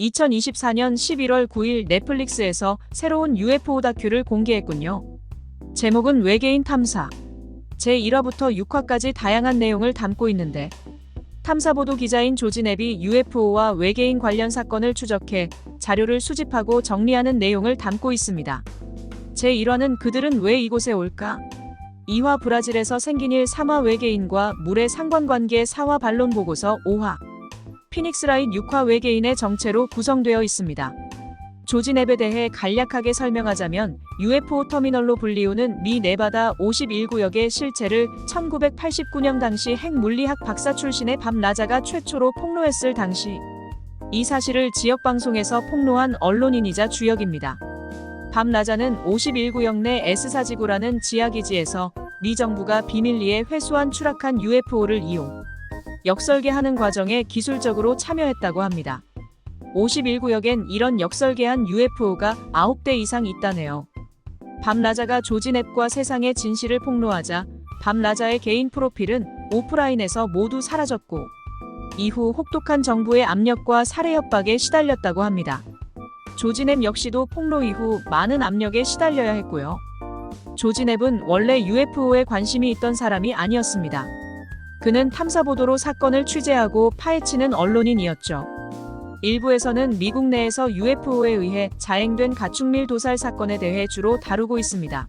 2024년 11월 9일 넷플릭스에서 새로운 UFO 다큐를 공개했군요. 제목은 외계인 탐사. 제1화부터 6화까지 다양한 내용을 담고 있는데 탐사보도 기자인 조진앱이 UFO와 외계인 관련 사건을 추적해 자료를 수집하고 정리하는 내용을 담고 있습니다. 제1화는 그들은 왜 이곳에 올까? 2화 브라질에서 생긴 일 3화 외계인과 물의 상관관계 4화 반론 보고서 5화 피닉스라인 6화 외계인의 정체로 구성되어 있습니다. 조진앱에 대해 간략하게 설명하자면 UFO 터미널로 불리우는 미 네바다 51구역의 실체를 1989년 당시 핵물리학 박사 출신의 밤 라자가 최초로 폭로했을 당시 이 사실을 지역 방송에서 폭로한 언론인이자 주역입니다. 밤 라자는 51구역 내 S사지구라는 지하기지에서 미 정부가 비밀리에 회수한 추락한 UFO를 이용 역설계하는 과정에 기술적으로 참여했다고 합니다. 51구역엔 이런 역설계한 UFO가 9대 이상 있다네요. 밤 라자가 조진앱과 세상의 진실을 폭로하자 밤 라자의 개인 프로필은 오프라인에서 모두 사라졌고 이후 혹독한 정부의 압력과 살해 협박에 시달렸다고 합니다. 조진앱 역시도 폭로 이후 많은 압력에 시달려야 했고요. 조진앱은 원래 UFO에 관심이 있던 사람이 아니었습니다. 그는 탐사보도로 사건을 취재하고 파헤치는 언론인이었죠. 일부에서는 미국 내에서 UFO에 의해 자행된 가축밀 도살 사건에 대해 주로 다루고 있습니다.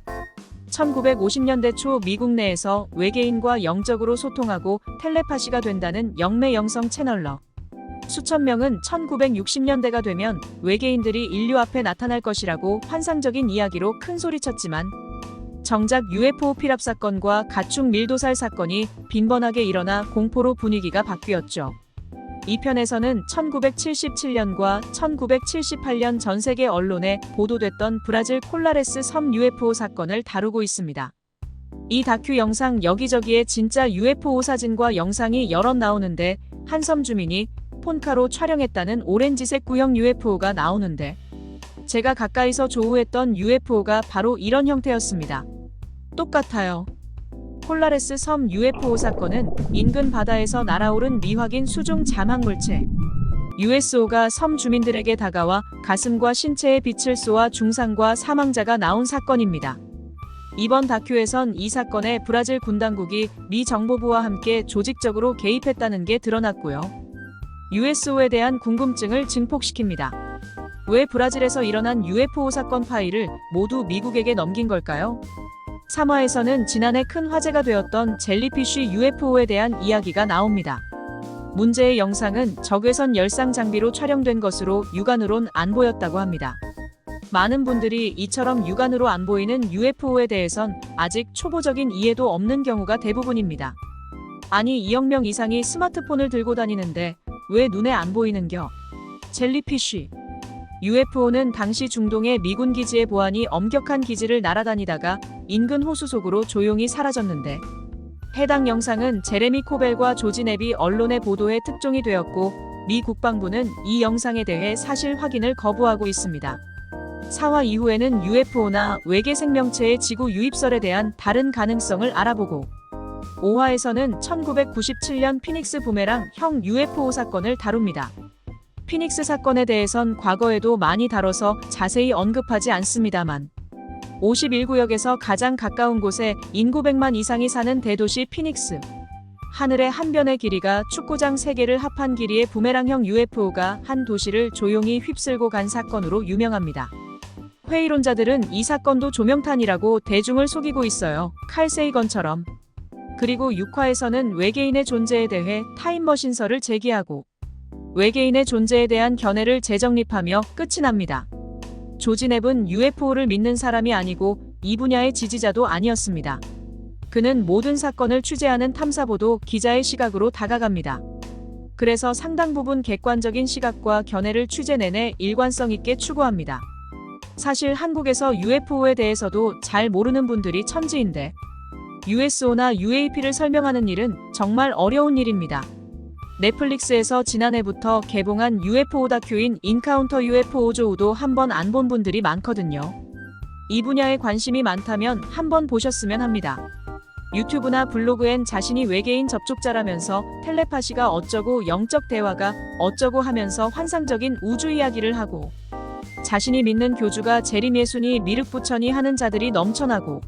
1950년대 초 미국 내에서 외계인과 영적으로 소통하고 텔레파시가 된다는 영매 영성 채널러. 수천 명은 1960년대가 되면 외계인들이 인류 앞에 나타날 것이라고 환상적인 이야기로 큰 소리쳤지만 정작 UFO 피랍 사건과 가축 밀도살 사건이 빈번하게 일어나 공포로 분위기가 바뀌었죠. 이 편에서는 1977년과 1978년 전 세계 언론에 보도됐던 브라질 콜라레스 섬 UFO 사건을 다루고 있습니다. 이 다큐 영상 여기저기에 진짜 UFO 사진과 영상이 여럿 나오는데 한 섬 주민이 폰카로 촬영했다는 오렌지색 구형 UFO가 나오는데 제가 가까이서 조우했던 UFO가 바로 이런 형태였습니다. 똑같아요. 콜라레스 섬 UFO 사건은 인근 바다에서 날아오른 미확인 수중 자막 물체 USO가 섬 주민들에게 다가와 가슴과 신체에 빛을 쏘아 중상과 사망자가 나온 사건입니다. 이번 다큐에선 이 사건에 브라질 군 당국이 미 정보부와 함께 조직적으로 개입했다는 게 드러났고요. USO에 대한 궁금증을 증폭시킵니다. 왜 브라질에서 일어난 UFO 사건 파일을 모두 미국에게 넘긴 걸까요? 3화에서는 지난해 큰 화제가 되었던 젤리피쉬 UFO에 대한 이야기가 나옵니다. 문제의 영상은 적외선 열상 장비로 촬영된 것으로 육안으론 안 보였다고 합니다. 많은 분들이 이처럼 육안으로 안 보이는 UFO에 대해선 아직 초보적인 이해도 없는 경우가 대부분입니다. 아니 2억 명 이상이 스마트폰을 들고 다니는데 왜 눈에 안 보이는겨? 젤리피쉬 UFO는 당시 중동의 미군 기지의 보안이 엄격한 기지를 날아다니다가 인근 호수 속으로 조용히 사라졌는데 해당 영상은 제레미 코벨과 조진앱이 언론의 보도에 특종이 되었고 미 국방부는 이 영상에 대해 사실 확인을 거부하고 있습니다. 4화 이후에는 UFO나 외계 생명체의 지구 유입설에 대한 다른 가능성을 알아보고 5화에서는 1997년 피닉스 부메랑 형 UFO 사건을 다룹니다. 피닉스 사건에 대해선 과거에도 많이 다뤄서 자세히 언급하지 않습니다만 51구역에서 가장 가까운 곳에 인구 100만 이상이 사는 대도시 피닉스. 하늘의 한 변의 길이가 축구장 3개를 합한 길이의 부메랑형 UFO가 한 도시를 조용히 휩쓸고 간 사건으로 유명합니다. 회의론자들은 이 사건도 조명탄이라고 대중을 속이고 있어요. 칼 세이건처럼. 그리고 6화에서는 외계인의 존재에 대해 타임머신설을 제기하고 외계인의 존재에 대한 견해를 재정립하며 끝이 납니다. 조진앱은 UFO를 믿는 사람이 아니고 이 분야의 지지자도 아니었습니다. 그는 모든 사건을 취재하는 탐사보도 기자의 시각으로 다가갑니다. 그래서 상당 부분 객관적인 시각과 견해를 취재 내내 일관성 있게 추구합니다. 사실 한국에서 UFO에 대해서도 잘 모르는 분들이 천지인데 USO나 UAP를 설명하는 일은 정말 어려운 일입니다. 넷플릭스에서 지난해부터 개봉한 UFO 다큐인 인카운터 UFO 조우도 한번 안 본 분들이 많거든요. 이 분야에 관심이 많다면 한번 보셨으면 합니다. 유튜브나 블로그엔 자신이 외계인 접촉자라면서 텔레파시가 어쩌고 영적 대화가 어쩌고 하면서 환상적인 우주 이야기를 하고 자신이 믿는 교주가 재림예순이 미륵부천이 하는 자들이 넘쳐나고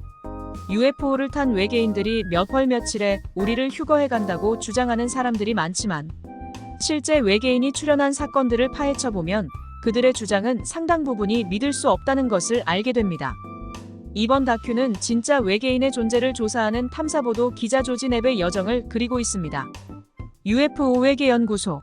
UFO를 탄 외계인들이 몇 월 며칠에 우리를 휴거해 간다고 주장하는 사람들이 많지만 실제 외계인이 출연한 사건들을 파헤쳐 보면 그들의 주장은 상당 부분이 믿을 수 없다는 것을 알게 됩니다. 이번 다큐는 진짜 외계인의 존재를 조사하는 탐사보도 기자 조진 앱의 여정을 그리고 있습니다. UFO 외계연구소